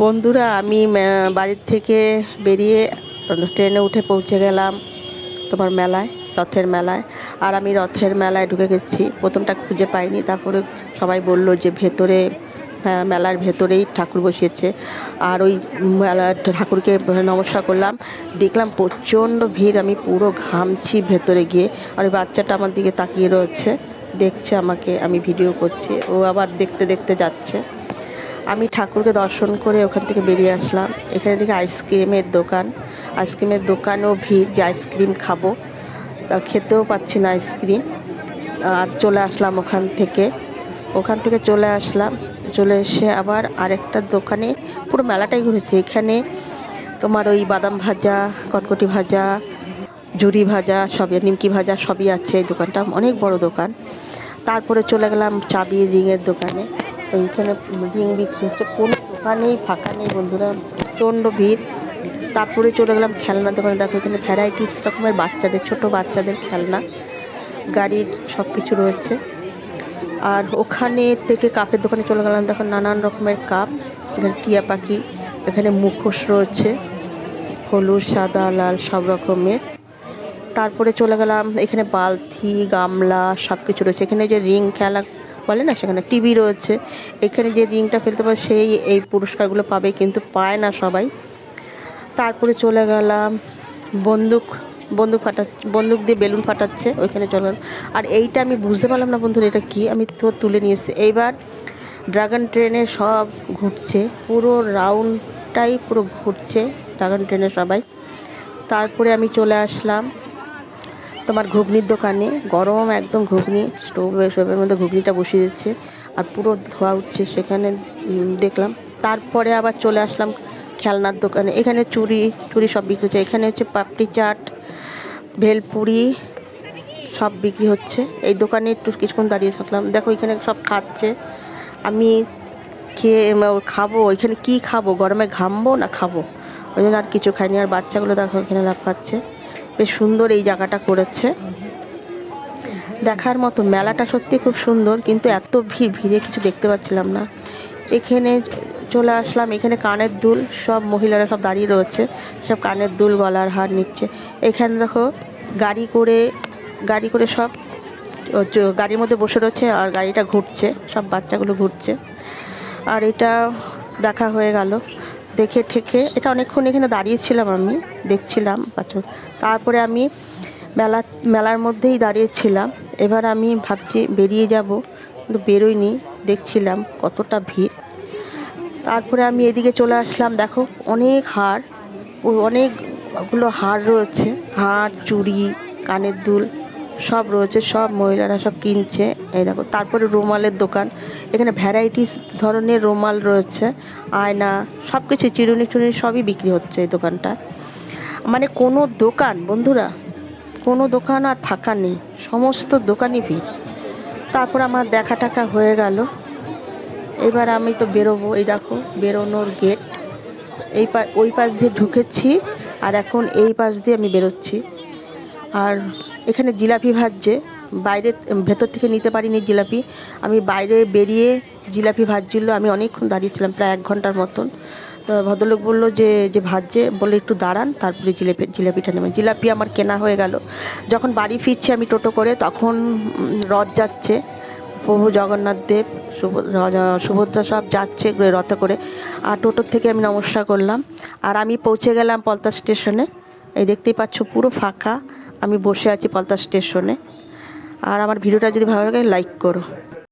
বন্ধুরা, আমি বাড়ির থেকে বেরিয়ে ট্রেনে উঠে পৌঁছে গেলাম তোমার মেলায়, রথের মেলায়। আর আমি রথের মেলায় ঢুকে গেছি। প্রথমটা খুঁজে পাইনি। তারপরে সবাই বলল যে ভেতরে মেলার ভেতরেই ঠাকুর বসিয়েছে। আর ওই মেলা ঠাকুরকে নমস্কার করলাম। দেখলাম প্রচণ্ড ভিড়। আমি পুরো ঘামছি ভেতরে গিয়ে। আর ওই বাচ্চাটা আমার দিকে তাকিয়ে রয়েছে। দেখছে আমাকে। আমি ভিডিও করছি। ও আবার দেখতে দেখতে যাচ্ছে। আমি ঠাকুরকে দর্শন করে ওখান থেকে বেরিয়ে আসলাম। এখানে দেখি আইসক্রিমের দোকান। আইসক্রিমের দোকানেও ভিড় যে আইসক্রিম খাব। তা খেতেও পাচ্ছি না আইসক্রিম। আর চলে আসলাম ওখান থেকে। ওখান থেকে চলে আসলাম। চলে এসে আবার আরেকটা দোকানে পুরো মেলাটাই ঘুরেছে। এখানে তোমার ওই বাদাম ভাজা, কটকটি ভাজা ঝুরি ভাজা সবই নিমকি ভাজা সবই আছে এই দোকানটা। অনেক বড় দোকান। তারপরে চলে গেলাম চাবি রিংয়ের দোকানে। ওইখানে রিং বিক্রি হচ্ছে। কোনো দোকানেই ফাঁকা নেই বন্ধুরা, প্রচণ্ড ভিড়। তারপরে চলে গেলাম খেলনার দোকানে। দেখো এখানে ভ্যারাইটিস রকমের বাচ্চাদের, ছোট বাচ্চাদের খেলনা, গাড়ির সব কিছু রয়েছে। আর ওখানে থেকে কাপের দোকানে চলে গেলাম। দেখো নানান রকমের কাপ, এখানে টিয়া পাখি, এখানে মুখোশ রয়েছে, হলুদ, সাদা, লাল, সব রকমের। তারপরে চলে গেলাম, এখানে বালতি, গামলা সব কিছু রয়েছে। এখানে যে রিং খেলা বলে না, সেখানে টিভি রয়েছে। এখানে যে রিংটা ফেলতে পারে, সেই এই পুরস্কারগুলো পাবে কিন্তু পায় না সবাই। তারপরে চলে গেলাম, বন্দুক বন্দুক ফাটাচ্ছে বন্দুক দিয়ে বেলুন ফাটাচ্ছে, ওইখানে চলে। আর এইটা আমি বুঝতে পারলাম না বন্ধুরা, এটা কি? আমি তো তুলে নিয়ে এসেছি। এইবার ড্রাগন ট্রেনে সব ঘুরছে, পুরো রাউন্ডটাই পুরো ঘুরছে ড্রাগন ট্রেনে সবাই। তারপরে আমি চলে আসলাম তোমার ঘুগনির দোকানে, গরম একদম ঘুগনি, স্টোভে স্টোভের মধ্যে ঘুগনিটা বসিয়ে দিচ্ছে, আর পুরো ধোয়া উঠছে সেখানে দেখলাম। তারপরে আবার চলে আসলাম খেলনার দোকানে। এখানে চুড়ি চুরি সব বিক্রি হচ্ছে। এখানে হচ্ছে পাপড়ি চাট, ভেলপুরি সব বিক্রি হচ্ছে। এই দোকানে একটু কিছুক্ষণ দাঁড়িয়ে থাকলাম। দেখো এখানে সব খাচ্ছে। আমি খেয়ে খাব। এখানে কি খাব? গরমে ঘামবো না খাব? ওই জন্য আর কিছু খাইনি। আর বাচ্চাগুলো দেখো এখানে লাফাচ্ছে। বেশ সুন্দর এই জায়গাটা করেছে। দেখার মতো মেলাটা সত্যি খুব সুন্দর, কিন্তু এত ভিড়, ভিড়ে কিছু দেখতে পাচ্ছিলাম না। এখানে চলে আসলাম, এখানে কানের দুল, সব মহিলারা সব দাঁড়িয়ে রয়েছে, সব কানের দুল, গলার হার নিচ্ছে। এখানে দেখো, গাড়ি করে গাড়ি করে সব গাড়ির মধ্যে বসে রয়েছে আর গাড়িটা ঘুরছে, সব বাচ্চাগুলো ঘুরছে। আর এটা দেখা হয়ে গেল। দেখে ঠেকে, এটা অনেকক্ষণ এখানে দাঁড়িয়েছিলাম আমি, দেখছিলাম বাচ্চা তারপরে আমি মেলা, মেলার মধ্যেই দাঁড়িয়েছিলাম। এবার আমি ভাবছি বেরিয়ে যাব, কিন্তু বেরোইনি, দেখছিলাম কতটা ভিড়। তারপরে আমি এদিকে চলে আসলাম, দেখো, অনেক ও অনেকগুলো হার রয়েছে হার চুড়ি, কানের দুল। সব রয়েছে, সব মহিলারা সব কিনছে। এই দেখো, তারপরে রুমালের দোকান। এখানে ভ্যারাইটিস ধরনের রুমাল রয়েছে, আয়না সব কিছু চিরুনি টুনি সবই বিক্রি হচ্ছে এই দোকানটা। মানে কোনো দোকান, বন্ধুরা, কোনো দোকান আর ফাঁকা নেই, সমস্ত দোকানই ভিড়। তারপর আমার দেখা টাকা হয়ে গেল। এবার আমি তো বেরোবো, এই দেখো, বেরোনোর গেট এই পা, ওই পাশ দিয়ে ঢুকেছি, আর এখন এই পাশ দিয়ে আমি বেরোচ্ছি। আর এখানে জিলাপি ভাজছে। বাইরে ভেতর থেকে নিতে পারিনি জিলাপি। আমি বাইরে বেরিয়ে জিলাপি ভাজছিল। আমি অনেকক্ষণ দাঁড়িয়েছিলাম, প্রায় এক ঘণ্টার মতন। তো ভদ্রলোক বলল যে যে ভাজছে বলে একটু দাঁড়ান, তারপরে জিলাপি, জিলাপিটা নেবেন। জিলাপি আমার কেনা হয়ে গেল। যখন বাড়ি ফিরছি আমি টোটো করে, তখন রথ যাচ্ছে। প্রভু জগন্নাথ দেব সুভদ্রা সব যাচ্ছে রথে করে। আর টোটোর থেকে আমি নমস্কার করলাম। আর আমি পৌঁছে গেলাম পলতা স্টেশনে। এই দেখতেই পাচ্ছ পুরো ফাঁকা। আমি বসে আছি পলতা স্টেশনে। আর আমার ভিডিওটা যদি ভালো লাগে লাইক করো।